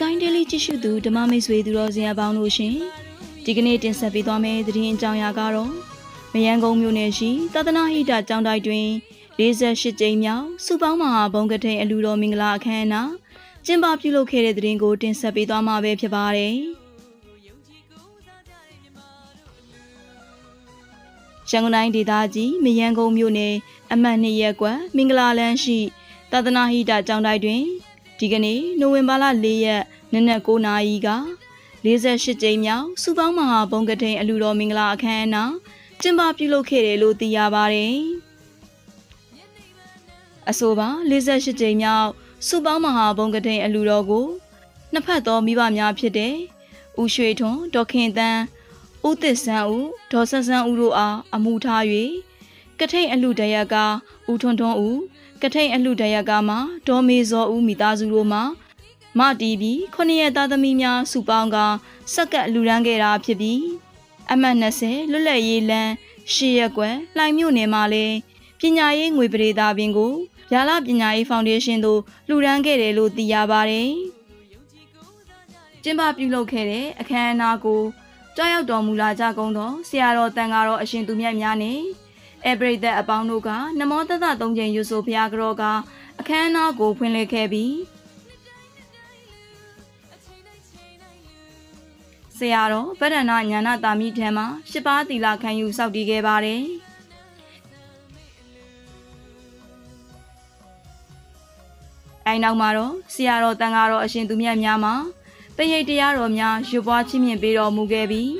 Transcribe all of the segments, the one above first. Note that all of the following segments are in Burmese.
Sky Daily ကြည့်ရှုသူဓမ္မမိတ်ဆွေသူတော်စင်အပေါင်းတို့ရှင်ဒီကနေ့တင်ဆက်ပေးသွားမယ့်သတင်းအကြောင်းအရာကတော့မယန်းကုန်းမြို့နယ်ရှိသာသနာဟိတကျောင်းတိုက်တွင်48ကြိမ်မြောက်စုပေါင်းမဟာဘုံကထိန်အလူတော်မင်္ဂလာအခမ်းအနားကျင်းပပြုလုပ်ခဲ့တဲ့သတင်းကိုတင်ဆက်ပေးသွားမှာပဲဖြစ်ပါတယ်ရန်ကုန်တိုင်းဒေသကြီးမယန်းကုန်းမြို့နယ်အမှတ်2ရပ်ကွက်မင်္ဂလာလမ်းရှိသာသနာဟိတကျောင်းတိုက်တွင် ဒီကနေ့နိုဝင်ဘာလ၄ရက်နနက်9:00နာရီက48ကြိမ်မြောက်စုပေါင်းမဟာဘုံကထိန်အလူတော်မင်္ဂလာအခမ်းအနားကျင်းပပြုလုပ်ခဲ့တယ်လို့သိရပါတယ်။အဆိုပါ48ကြိမ်မြောက်စုပေါင်းမဟာဘုံကထိန်အလူတော်ကိုနှစ်ဖက်သောမိဘများဖြစ်တဲ့ဦးရွှေထွန်းဒေါခင်တန်းဦးသစ်ဆန်းဦးဒေါ်ဆက်ဆန်းဦးတို့အားအမှုထား၍ကထိန်အလူတရက်ကဦးထွန်းထွန်းဦး ကထိန်အလှတရကမှဒေါ်မေဇော်ဦးမိသားစုတို့မှမတီးပြီးခொနရက်သားသမီးများစုပေါင်းကစက်ကပ်လူရန်ခဲ့တာဖြစ်ပြီးအမှတ်20လွတ်လပ်ရေးလမ်းရှေ့ရက်ကွယ်လှိုင်မြို့နယ်မှာလည်းပညာရေးငွေပရိသပင်ကိုဗျာလပညာရေးဖောင်ဒေးရှင်းသို့လှူဒန်းခဲ့တယ်လို့သိရပါတယ်။ကျင်းပပြုလုပ်ခဲ့တဲ့အခမ်းအနားကိုကြောက်ရောက်တော်မူလာကြကုန်သောဆရာတော်တန်ဃာတော်အရှင်သူမြတ်များနဲ့ အဲပရိသတ်အပေါင်းတို့ကနမောတသသုံးချိန်ယူဆိုဘုရားကြောကအခမ်းအနားကိုဖွင့်လှစ်ခဲ့ပြီးဆရာတော်ဗဒ္ဒနာညာနာတာမိထံမှာရှစ်ပါးသီလခံယူစောင့်တည်ခဲ့ပါတယ်အဲနောက်မှာတော့ဆရာတော်တန်ဃာတော်အရှင်သူမြတ်များမှာတရိတ်တရားတော်များရွပွားချင်းမြင့်ပေးတော်မူခဲ့ပြီး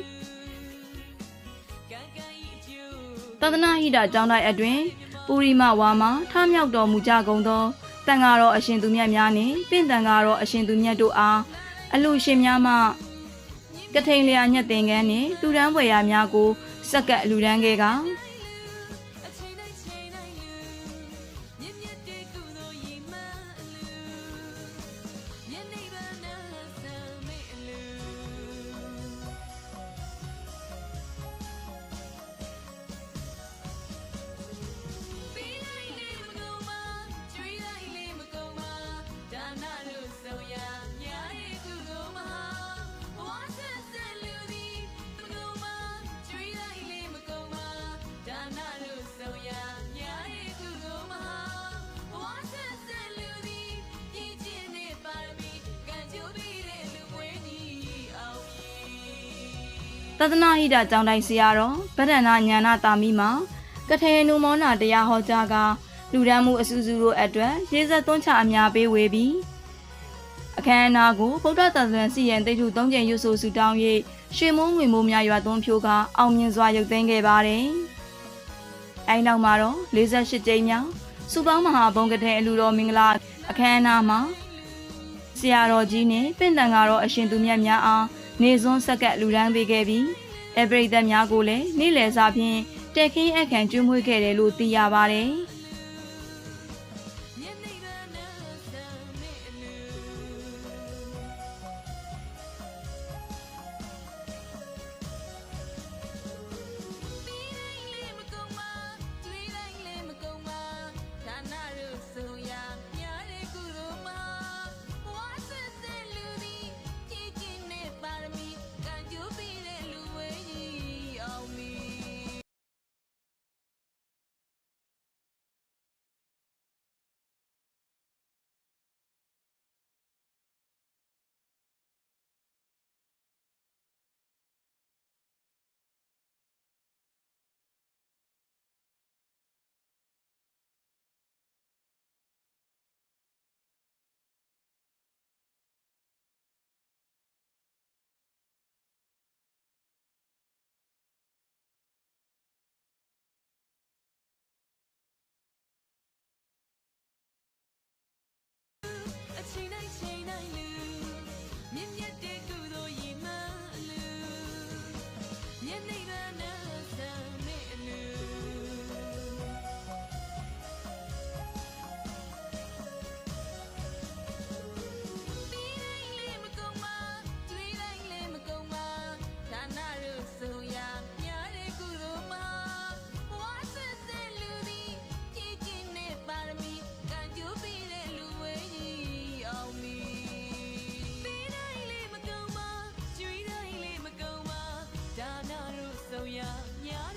သာသနာဟိတကျောင်းတိုင်းအတွင်ပူရိမဝါမှာထမြောက်တော်မူကြကုန်သောတန်ဃာတော်အရှင်သူမြတ်များနှင့်ပင့်တန်ဃာတော်အရှင်သူမြတ်တို့အားအလူရှင်များမှကထိန်လျာညက်တင်ကန်းနှင့်လူရန်ပွဲရာများကိုစက္ကပ်လူရန်ခဲ့က သဒနာဟိတကျောင်းတိုင်းဆရာတော်ဗဒ္ဒနာညာနာတာမိမှာကထေနုမောနာတရားဟောကြားကလူဒန်းမှုအစူစူတို့အတွက်ရေးဆက်သွန်းချအများပေးဝေပြီးအခမ်းအနားကိုဗုဒ္ဓသာသနာစီရင်တိတ်ထု၃ကြိမ်ရွတ်ဆိုဆူတောင်း၍ရွှေမိုးငွေမိုးများရွာသွန်းဖြိုးကအောင်မြင်စွာရုပ်သိမ်းခဲ့ပါတယ်။အဲဒီနောက်မှာတော့48ကြိမ်မြောက်စူပေါင်းမဟာဘုံကတဲ့အလူတော်မင်္ဂလာအခမ်းအနားမှာဆရာတော်ကြီးနဲ့ပင့်တန်ကတော့အရှင်သူမြတ်များအား နေစွန်းဆက်ကပ်လူဒန်းပေးခဲ့ပြီးအပရိသတ်များကိုလည်းနေ့လယ်စာဖြင့်တက်ခင်းအခမ်းကျွေးမွေးခဲ့တယ်လို့သိရပါတယ်။ 呀呀。